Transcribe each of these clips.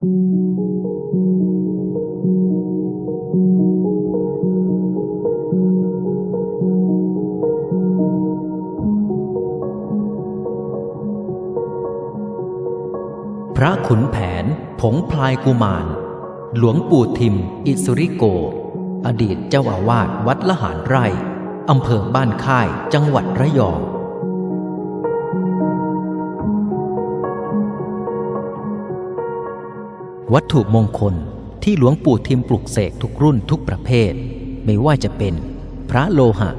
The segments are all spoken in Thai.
พระขุนแผน ผงพลายกุมาร หลวงปู่ทิม อิสุริโก อดีตเจ้าอาวาสวัดละหารไร่อำเภอบ้านค่ายจังหวัดระยอง วัตถุมงคลที่หลวงปู่ทิมปลุกเสกทุกรุ่นทุกประเภท ไม่ว่าจะเป็นพระโลหะ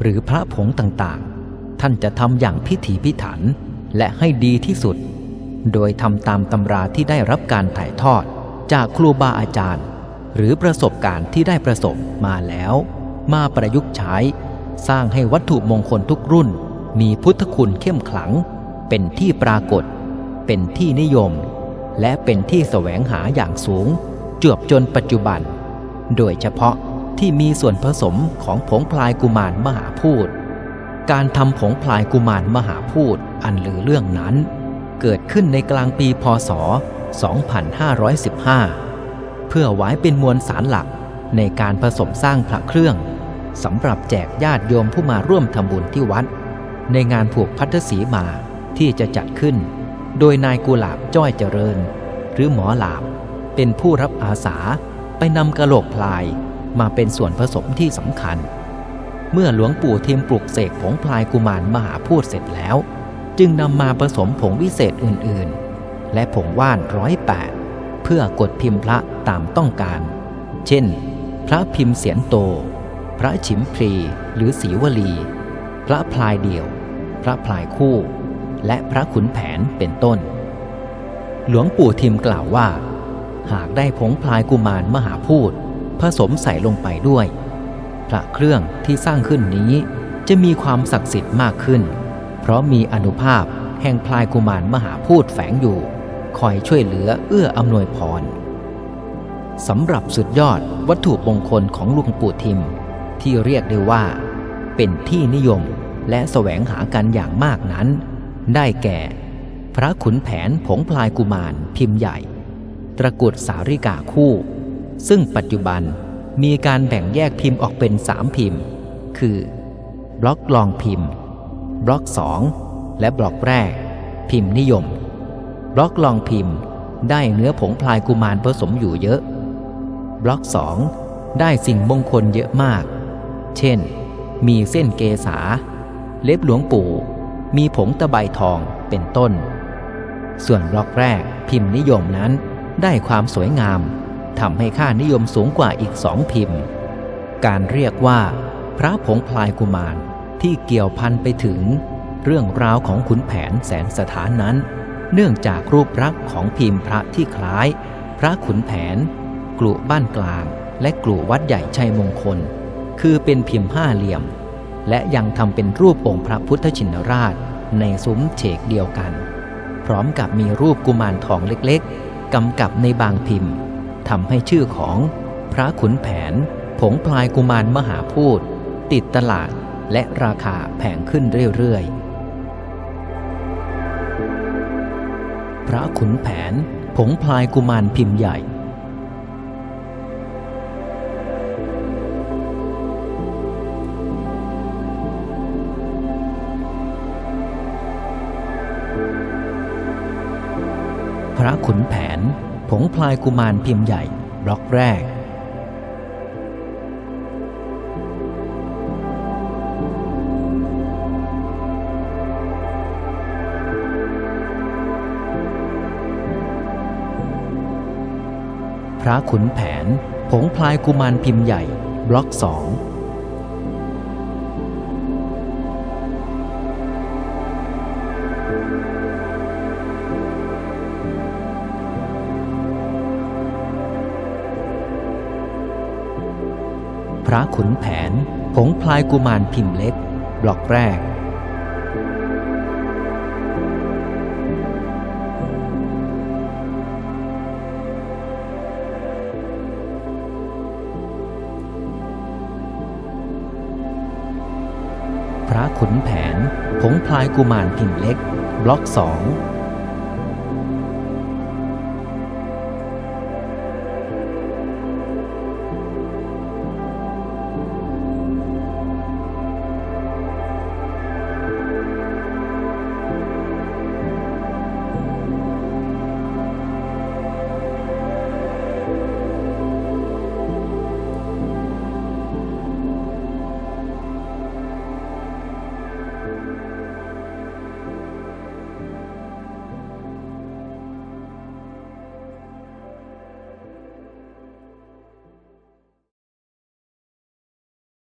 หรือพระผงต่างๆ ท่านจะทำอย่างพิถีพิถันและให้ดีที่สุด โดยทำตามตำราที่ได้รับการถ่ายทอดจากครูบาอาจารย์ หรือประสบการณ์ที่ได้ประสบมาแล้ว มาประยุกต์ใช้ สร้างให้วัตถุมงคลทุกรุ่น มีพุทธคุณเข้มขลัง เป็นที่ปรากฏ เป็นที่นิยม และเป็นที่แสวงหาอย่างสูง จวบจนปัจจุบัน โดยเฉพาะที่มีส่วนผสมของผงพลายกุมารมหาพูด การทำผงพลายกุมารมหาพูดอันลือเรื่องนั้น เกิดขึ้นในกลางปีพศ 2515 เพื่อไว้เป็นมวลสารหลักในการผสมสร้างพระเครื่องสำหรับแจกญาติโยมผู้มาร่วมทำบุญที่วัด ในงานผูกพัทธสีมาที่จะจัดขึ้น โดยนายกุหลาบจ้อยเจริญ หรือหมอหลาบ เป็นผู้รับอาสาไปนำกระโหลกพลายมาเป็นส่วนผสมที่สำคัญ เมื่อหลวงปู่เทียมปลุกเสกผงพลายกุมารมหาพูดเสร็จแล้ว จึงนำมาผสมผงวิเศษอื่นๆ และผงว่านร้อยแปดเพื่อกดพิมพ์พระตามต้องการ เช่น พระพิมพ์เสียนโต พระฉิมพรีหรือสีวลี พระพลายเดี่ยว พระพลายคู่ และพระขุนแผนเป็นต้น หลวงปู่ทิมกล่าวว่า หากได้ผงพลายกุมารมหาพูดผสมใส่ลงไปด้วย พระเครื่องที่สร้างขึ้นนี้จะมีความศักดิ์สิทธิ์มากขึ้น เพราะมีอนุภาพแห่งพลายกุมารมหาพูดแฝงอยู่ คอยช่วยเหลือเอื้ออำนวยพรสำหรับสุดยอดวัตถุมงคลของหลวงปู่ทิม ที่เรียกได้ว่า เป็นที่นิยมและแสวงหากันอย่างมากนั้น ได้แก่ พระขุนแผนผงพลายกุมารพิมพ์ใหญ่ ตระกุดสาริกาคู่ ซึ่งปัจจุบันมีการแบ่งแยกพิมพ์ออกเป็นสามพิมพ์ คือ บล็อกลองพิมพ์ บล็อก2และบล็อกแรก พิมพ์นิยม บล็อกลองพิมพ์ ได้เนื้อผงพลายกุมารผสมอยู่เยอะ บล็อก2ได้สิ่งมงคลเยอะมาก เช่น มีเส้นเกษา เล็บหลวงปู่ มีผงตะไบทองเป็นต้น ส่วนบล็อกแรกพิมพ์นิยมนั้นได้ความสวยงามทำให้ค่านิยมสูงกว่าอีกสองพิมพ์ การเรียกว่า พระผงพลายกุมารที่เกี่ยวพันไปถึง เรื่องราวของขุนแผนแสนสถานนั้น เนื่องจากรูปลักษ์ของพิมพ์พระที่คล้าย พระขุนแผน กลุ่บ้านกลาง และกลุ่วัดใหญ่ชัยมงคล คือเป็นพิมพ์ห้าเหลี่ยม และยังทำเป็นรูปองค์พระพุทธชินราช ในซุ้มเฉกเดียวกัน พร้อมกับมีรูปกุมารทองเล็กๆกำกับในบางพิมพ์ทำให้ชื่อของพระขุนแผน ผงพลายกุมารมหาพูด ติดตลาดและราคาแพงขึ้นเรื่อยๆ พระขุนแผน ผงพลายกุมารพิมพ์ใหญ่ ระขุนแผน ผงพลายกุมารพิมพ์ใหญ่ บล็อกแรก พระขุนแผน ผงพลายกุมารพิมพ์ใหญ่ บล็อกสอง พระขุนแผน ผงพลายกุมารพิมพ์เล็ก บล็อกแรก พระขุนแผน ผงพลายกุมารพิมพ์เล็ก บล็อกสอง